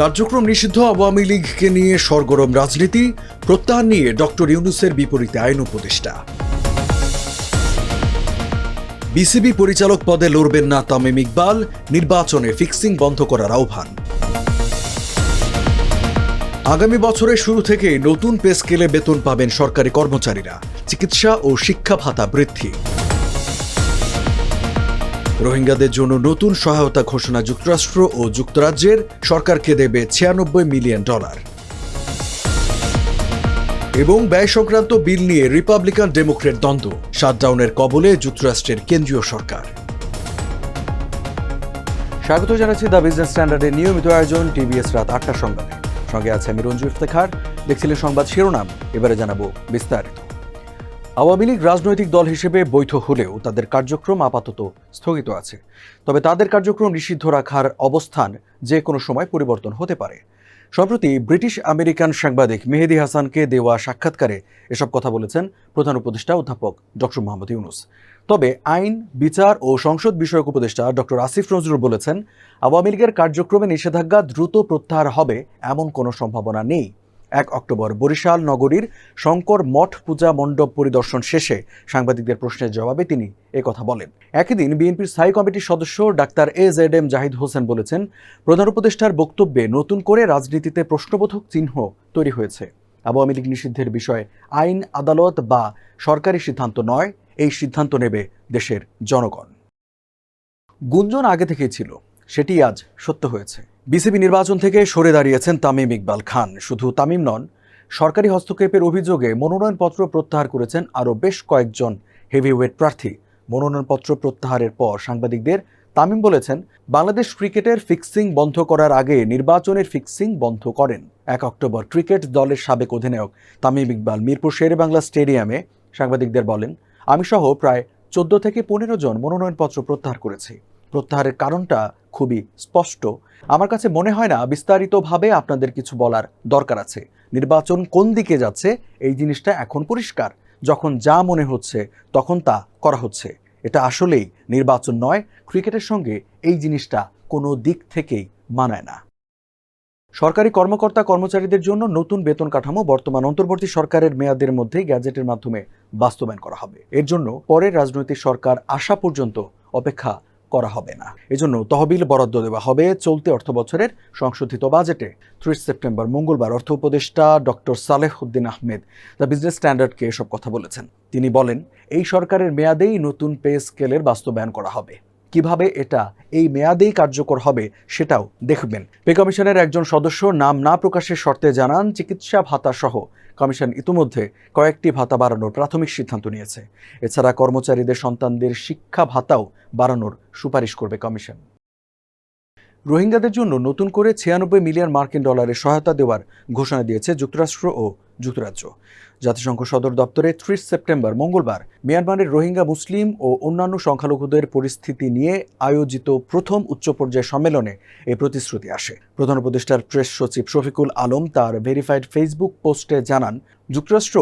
কার্যক্রম নিষিদ্ধ আওয়ামী লীগকে নিয়ে সরগরম রাজনীতি, প্রত্যাহার নিয়ে ডক্টর ইউনুসের বিপরীতে আইন উপদেষ্টা। বিসিবি পরিচালক পদে লড়বেন না তামিম ইকবাল, নির্বাচনে ফিক্সিং বন্ধ করার আহ্বান। আগামী বছরের শুরু থেকে নতুন পে স্কেলে বেতন পাবেন সরকারি কর্মচারীরা, চিকিৎসা ও শিক্ষা ভাতা বৃদ্ধি। রোহিঙ্গাদের জন্য নতুন সহায়তা ঘোষণা যুক্তরাষ্ট্র ও যুক্তরাজ্যের সরকারকে দেবে ছিয়ানব্বই মিলিয়ন ডলার। এবং ব্যয় সংক্রান্ত বিল নিয়ে রিপাবলিকান ডেমোক্রেট দ্বন্দ্ব, শাটডাউনের কবলে যুক্তরাষ্ট্রের কেন্দ্রীয় সরকার। স্বাগত জানাচ্ছি দ্য বিজনেস স্ট্যান্ডার্ডের নিয়মিত আয়োজন টিভিএস রাত আটটার সংবাদে। সঙ্গে আছে আমি রঞ্জু ইফতেখার। দেখছিলেন সংবাদ শিরোনাম, এবারে জানাব বিস্তারিত। আওয়ামী লীগ রাজনৈতিক দল হিসেবে বৈধ হলেও তাদের কার্যক্রম আপাতত স্থগিত আছে। তবে তাদের কার্যক্রম নিষিদ্ধ রাখার অবস্থান যে কোনো সময় পরিবর্তন হতে পারে। সম্প্রতি ব্রিটিশ আমেরিকান সাংবাদিক মেহেদি হাসানকে দেওয়া সাক্ষাৎকারে এসব কথা বলেছেন প্রধান উপদেষ্টা অধ্যাপক ডক্টর মোহাম্মদ ইউনুস। তবে আইন, বিচার ও সংসদ বিষয়ক উপদেষ্টা ডক্টর আসিফ নজরুল বলেছেন, আওয়ামী লীগের কার্যক্রমে নিষেধাজ্ঞা দ্রুত প্রত্যাহার হবে এমন কোনো সম্ভাবনা নেই। এক অক্টোবর। বরিশাল নগরীর শঙ্কর মঠ পূজা মণ্ডপ পরিদর্শন শেষে সাংবাদিকদের প্রশ্নের জবাবে তিনি কথা বলেন। একই দিন বিএনপির স্থায়ী কমিটির সদস্য doctor A Z M Zahid Hossain বলেছেন, প্রধান উপদেষ্টার বক্তব্যে নতুন করে রাজনীতিতে প্রশ্নবোধক চিহ্ন তৈরি হয়েছে। আওয়ামী লীগ নিষিদ্ধের বিষয়ে আইন, আদালত বা সরকারি সিদ্ধান্ত নয়, এই সিদ্ধান্ত নেবে দেশের জনগণ। গুঞ্জন আগে থেকেই ছিল, সেটি আজ সত্য হয়েছে। বিসিবি নির্বাচন থেকে সরে দাঁড়িয়েছেন তামিম ইকবাল খান। শুধু তামিম নন, সরকারি হস্তক্ষেপের অভিযোগে মনোনয়নপত্র প্রত্যাহার করেছেন আরও বেশ কয়েকজন হেভিওয়েট প্রার্থী। মনোনয়নপত্র প্রত্যাহারের পর সাংবাদিকদের তামিম বলেছেন, বাংলাদেশ ক্রিকেটের ফিক্সিং বন্ধ করার আগে নির্বাচনের ফিক্সিং বন্ধ করেন। এক অক্টোবর ক্রিকেট দলের সাবেক অধিনায়ক তামিম ইকবাল মিরপুর শেরে বাংলা স্টেডিয়ামে সাংবাদিকদের বলেন, আমি সহ প্রায় চোদ্দ থেকে পনেরো জন মনোনয়নপত্র প্রত্যাহার করেছি। প্রত্যাহারের কারণটা খুবই স্পষ্ট। আমার কাছে মনে হয় না বিস্তারিতভাবে আপনাদের কিছু বলার দরকার আছে। নির্বাচন কোন দিকে যাচ্ছে এই জিনিসটা এখন পরিষ্কার। যখন যা মনে হচ্ছে তখন তা করা হচ্ছে। এটা আসলেই নির্বাচন নয়, ক্রিকেটের সঙ্গে এই জিনিসটা কোনো দিক থেকেই মানায় না। সরকারি কর্মকর্তা কর্মচারীদের জন্য নতুন বেতন কাঠামো বর্তমান অন্তর্বর্তী সরকারের মেয়াদের মধ্যে গ্যাজেটের মাধ্যমে বাস্তবায়ন করা হবে। এর জন্য পরের রাজনৈতিক সরকার আসা পর্যন্ত অপেক্ষা করা হবে না। এজন্য তহবিল বরাদ্দ দেওয়া হবে চলতি অর্থ বছরের সংশোধিত বাজেটে। ত্রিশ সেপ্টেম্বর, মঙ্গলবার অর্থ উপদেষ্টা doctor Saleh Uddin Ahmed the business স্ট্যান্ডার্ডকে এসব কথা বলেছেন। তিনি বলেন, এই সরকারের মেয়াদেই নতুন পে স্কেলের বাস্তবায়ন করা হবে। কীভাবে এটা এই মেয়াদেই কার্যকর হবে সেটাও দেখবেন। পে কমিশনের একজন সদস্য নাম না প্রকাশের শর্তে জানান, চিকিৎসা ভাতা সহ। কমিশন ইতিমধ্যে কয়েকটি ভাতা বাড়ানোর প্রাথমিক সিদ্ধান্ত নিয়েছে। এছাড়া কর্মচারীদের সন্তানদের শিক্ষা ভাতাও বাড়ানোর সুপারিশ করবে কমিশন। রোহিঙ্গাদের জন্য নতুন করে ছিয়ানব্বই মিলিয়ন মার্কিন ডলারের সহায়তা দেওয়ার ঘোষণা দিয়েছে যুক্তরাষ্ট্র ও যুক্তরাজ্য। জাতিসংঘ সদর দপ্তরে ত্রিশ সেপ্টেম্বর, মঙ্গলবার, মিয়ানমারের রোহিঙ্গা, মুসলিম ও অন্যান্য সংখ্যালঘুদের পরিস্থিতি নিয়ে আয়োজিত প্রথম উচ্চ পর্যায়ের সম্মেলনে এই প্রতিশ্রুতি আসে। প্রধান উপদেষ্টার প্রেস সচিব শফিকুল আলম তার ভেরিফাইড ফেসবুক পোস্টে জানান, যুক্তরাষ্ট্র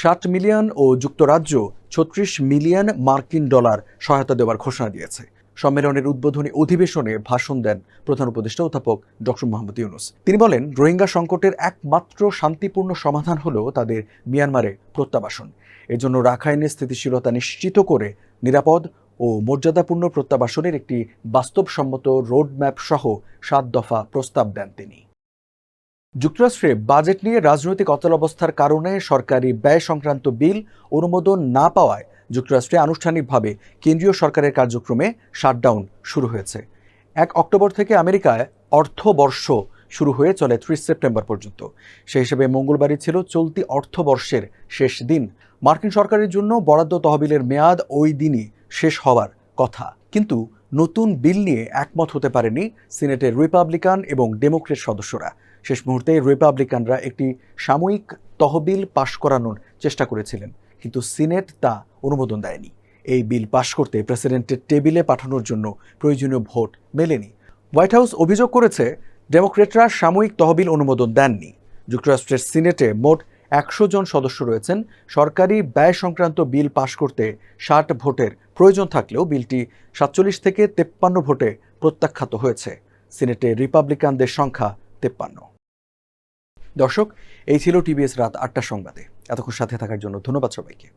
ষাট মিলিয়ন ও যুক্তরাজ্য ছত্রিশ মিলিয়ন মার্কিন ডলার সহায়তা দেওয়ার ঘোষণা দিয়েছে। সম্মেলনের উদ্বোধনী অধিবেশনে ভাষণ দেন প্রধান উপদেষ্টা অধ্যাপক ডক্টর মোহাম্মদ ইউনুস। তিনি বলেন, রোহিঙ্গা সংকটের একমাত্র শান্তিপূর্ণ সমাধান হল তাদের মিয়ানমারে প্রত্যাবাসন। এজন্য রাখাইনের স্থিতিশীলতা নিশ্চিত করে নিরাপদ ও মর্যাদাপূর্ণ প্রত্যাবাসনের একটি বাস্তবসম্মত রোডম্যাপ সহ সাত দফা প্রস্তাব দেন তিনি। যুক্তরাষ্ট্রে বাজেট নিয়ে রাজনৈতিক অচলাবস্থার কারণে সরকারি ব্যয় সংক্রান্ত বিল অনুমোদন না পাওয়ায় যুক্তরাষ্ট্রে আনুষ্ঠানিকভাবে কেন্দ্রীয় সরকারের কার্যক্রমে শাটডাউন শুরু হয়েছে। এক অক্টোবর থেকে আমেরিকায় অর্থবর্ষ শুরু হয়ে চলে ত্রিশ সেপ্টেম্বর পর্যন্ত। সেই হিসেবে মঙ্গলবারই ছিল চলতি অর্থবর্ষের শেষ দিন। মার্কিন সরকারের জন্য বরাদ্দ তহবিলের মেয়াদ ওই দিনই শেষ হওয়ার কথা। কিন্তু নতুন বিল নিয়ে একমত হতে পারেনি সিনেটের রিপাবলিকান এবং ডেমোক্রেট সদস্যরা। শেষ মুহূর্তে রিপাবলিকানরা একটি সাময়িক তহবিল পাশ করানোর চেষ্টা করেছিলেন, কিন্তু সিনেট তা অনুমোদন দেয়নি। এই বিল পাশ করতে প্রেসিডেন্টের টেবিলে পাঠানোর জন্য প্রয়োজনীয় ভোট মেলেনি। হোয়াইট হাউস অভিযোগ করেছে, ডেমোক্রেটরা সাময়িক তহবিল অনুমোদন দেননি। যুক্তরাষ্ট্রের সিনেটে মোট একশো জন সদস্য রয়েছেন। সরকারি ব্যয় সংক্রান্ত বিল পাশ করতে ষাট ভোটের প্রয়োজন থাকলেও বিলটি সাতচল্লিশ থেকে তেপ্পান্ন ভোটে প্রত্যাখ্যাত হয়েছে। সিনেটে রিপাবলিকানদের সংখ্যা তেপ্পান্ন। দর্শক এই ছিল টিভিএস রাত আটটার সংবাদে। এতক্ষণ সাথে থাকার জন্য ধন্যবাদ সবাইকে।